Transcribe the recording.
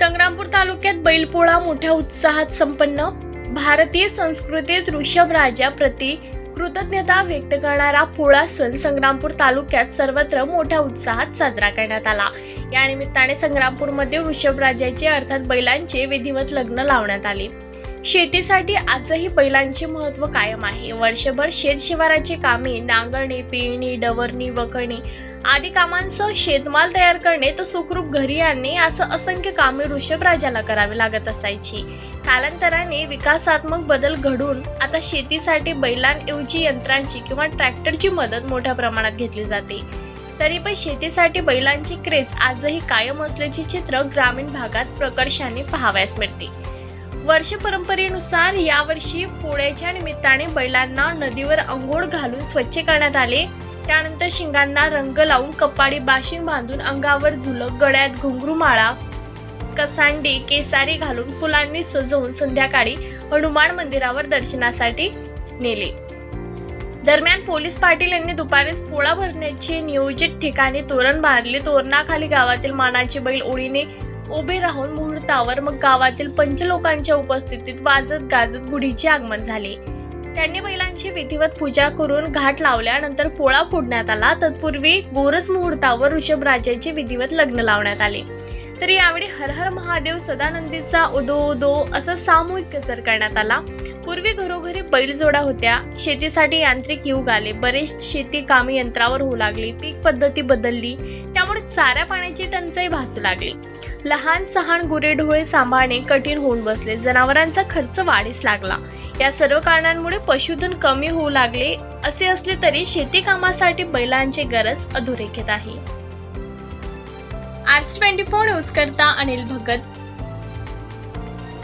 संग्रामपूर तालुक्यात बैलपोळा मोठ्या उत्साहात संपन्न. भारतीय संस्कृतीत ऋषभ राजा प्रति कृतज्ञता व्यक्त करणारा पोळा सण संग्रामपूर तालुक्यात सर्वत्र मोठ्या उत्साहात साजरा करण्यात आला. या निमित्ताने संग्रामपूरमध्ये वृषभ राजाचे अर्थात बैलांचे विधिवत लग्न लावण्यात आले. शेतीसाठी आजही बैलांचे महत्त्व कायम आहे. वर्षभर शेतशिवाराची कामे नांगरणे पेरणी डवरणी वखरणी आदी कामांसह शेतमाल तयार करणे तर सुखरूप घरी आणणे असं असंख्य कामे ऋषभराजाला करावी लागत असायची. कालांतराने विकासात्मक बदल घडून आता शेतीसाठी बैलांऐवजी यंत्रांची किंवा ट्रॅक्टरची मदत मोठ्या प्रमाणात घेतली जाते. तरी पण शेतीसाठी बैलांची क्रेज आजही कायम असल्याचे चित्र ग्रामीण भागात प्रकर्षाने पाहावयास मिळते. वर्ष परंपरेनुसार यावर्षी पोळ्याच्या निमित्ताने बैलांना नदीवर अंघोळ घालून स्वच्छ करण्यात आले. त्यानंतर शिंगांना रंग लावून कपाडी बाशिंग बांधून अंगावर झुलक गळ्यात घुंगरू माळा कसांडी केसारी घालून फुलांनी सजवून संध्याकाळी हनुमान मंदिरावर दर्शनासाठी नेले. दरम्यान पोलीस पाटील यांनी दुपारीच पोळा भरण्याचे नियोजित ठिकाणी तोरण बांधले. तोरणाखाली गावातील मानाचे बैल ओळीने उभे राहून मुहूर्तावर मग गावातील पंच लोकांच्या उपस्थितीत वाजत गाजत गुढीचे आगमन झाले. त्यांनी बैलांची विधिवत पूजा करून घाट लावल्यानंतर पोळा फोडण्यात आला. तत्पूर्वी गोरस मुहूर्तावर ऋषभराजाचे विधिवत लग्न लावण्यात आले. तर यावेळी हर हर महादेव सदानंदीचा उदो उदो असा सामूहिक गजर करण्यात आला. पूर्वी घरोघरी बैलजोडा होत्या. शेतीसाठी यांत्रिक युग आले. बरेच शेती कामे यंत्रावर होऊ लागली. पीक पद्धती बदलली. त्यामुळे चाऱ्या पाण्याची टंचाई भासू लागली. लहान सहान गुरेढोळे सांभाळणे कठीण होऊन बसले. जनावरांचा खर्च वाढीस लागला. या सर्व कारणांमुळे पशुधन कमी होऊ लागले असे असले तरी शेती कामासाठी बैलांची गरज अधोरेखित आहे. आर्ट्स ट्वेंटी फोर न्यूज करता अनिल भगत